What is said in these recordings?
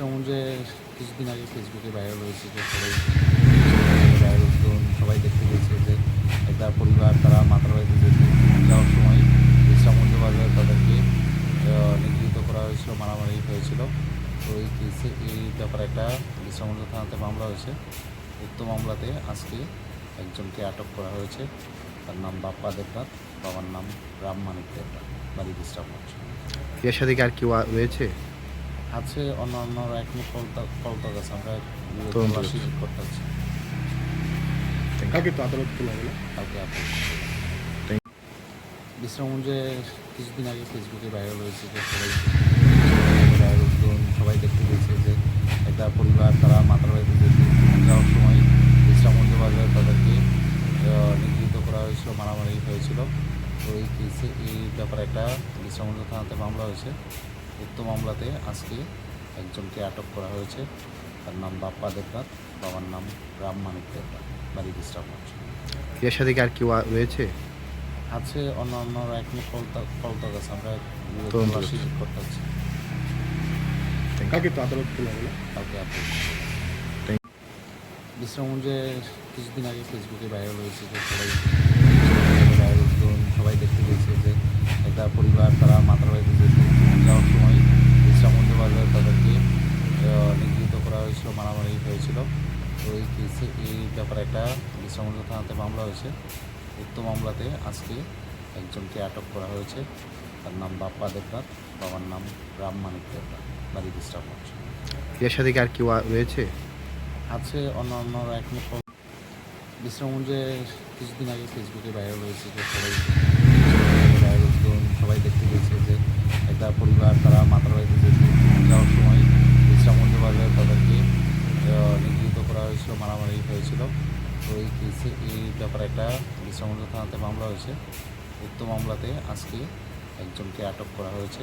বিশ্রামগঞ্জে কিছুদিন আগে ফেসবুকে ভাইরাল হয়েছে যে সবাই ভাইরাল সবাই দেখতে পেয়েছে যে একটা পরিবার তারা মাতার বাড়িতে যেতে যাওয়ার সময় বিশ্রামগঞ্জ বাজারে তাদেরকে নিগৃহীত করা হয়েছিল, মারামারি হয়েছিল। তো এই কেসে এই ব্যাপারে একটা বিশ্রামগঞ্জ থানাতে মামলা হয়েছে। উক্ত মামলাতে আজকে একজনকে আটক করা হয়েছে। তার নাম বাপ্পা দেবনাথ, বাবার নাম রাম মানিক দেবনাথ, বাড়ি বিশ্রামগঞ্জ এর সাথে কি আর কেউ রয়েছে আছে অন্য অন্যরা এখনও কলতা কলতা আছে আমরা তদন্ত করতে হচ্ছে কাকে তো আদালত তোলা হলো আপনি বিশ্রামগঞ্জে কিছুদিন আগে ফেসবুকে ভাইরাল হয়েছে যে সবাই সবাই দেখতে পেয়েছে যে একটা পরিবার তারা মাতার বাড়িতে যেতে যাওয়ার সময় বিশ্রামগঞ্জ বাজারে তাদেরকে নিগৃহীত করা হয়েছিল মারামারি হয়েছিল। তো এই কেসে এই ব্যাপারে একটা বিশ্রামগঞ্জ থানাতে মামলা হয়েছে। উক্ত মামলাতে আজকে একজনকে আটক করা হয়েছে। তার নাম বাপ্পা দেবনাথ বাবার নাম রাম মানিক দেবনাথ বাড়ি বিশ্রামগঞ্জ। এর সাথে কি আর কেউ রয়েছে? আছে অন্য অন্যরা এখনও কলতা আছে আমরা করতে তো আদালত হলো আপনি বিশ্রামগঞ্জে কিছুদিন আগে ফেসবুকে ভাইরাল হয়েছে যে সবাই ভাইরাল সবাই দেখতে পেয়েছে যে একটা পরিবার তারা মাতার বাড়িতে যেতে যাওয়ার সময় বিশ্রামগঞ্জ বাজারে তাদেরকে আহ, নিগৃহীত করা হয়েছিল মারামারি হয়েছিল। এই কেসে এই ব্যাপারে একটা বিশ্রামগঞ্জ থানাতে মামলা হয়েছে। উক্ত মামলাতে আজকে একজনকে আটক করা হয়েছে। তার নাম বাপ্পা দেবনাথ বাবার নাম রাম মানিক দেবনাথ। বাড়ি বিশ্রামগঞ্জ এর সাথে আর কেউ রয়েছে? আছে অন্য অন্যরা এখনও কল- বিশ্রামগঞ্জে কিছুদিন আগে ফেসবুকে ভাইরাল হয়েছে যে সবাই ভাইরাল সবাই দেখতে পেয়েছে যে একটা পরিবার তারা মাতার বাড়িতে যেতে যাওয়ার সময় বিশ্রামগঞ্জ বাজারে তাদেরকে আহ, নিগৃহীত করা হয়েছিল হয়েছিল তো এই কেসে, এই ব্যাপারে একটা বিশ্রামগঞ্জ থানাতে মামলা হয়েছে। উক্ত মামলাতে আজকে একজনকে আটক করা হয়েছে।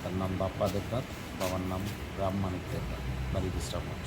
তার নাম বাপ্পা দেবনাথ, বাবার নাম রাম মানিক দেবনাথ। বাড়ি বিশ্রামগঞ্জ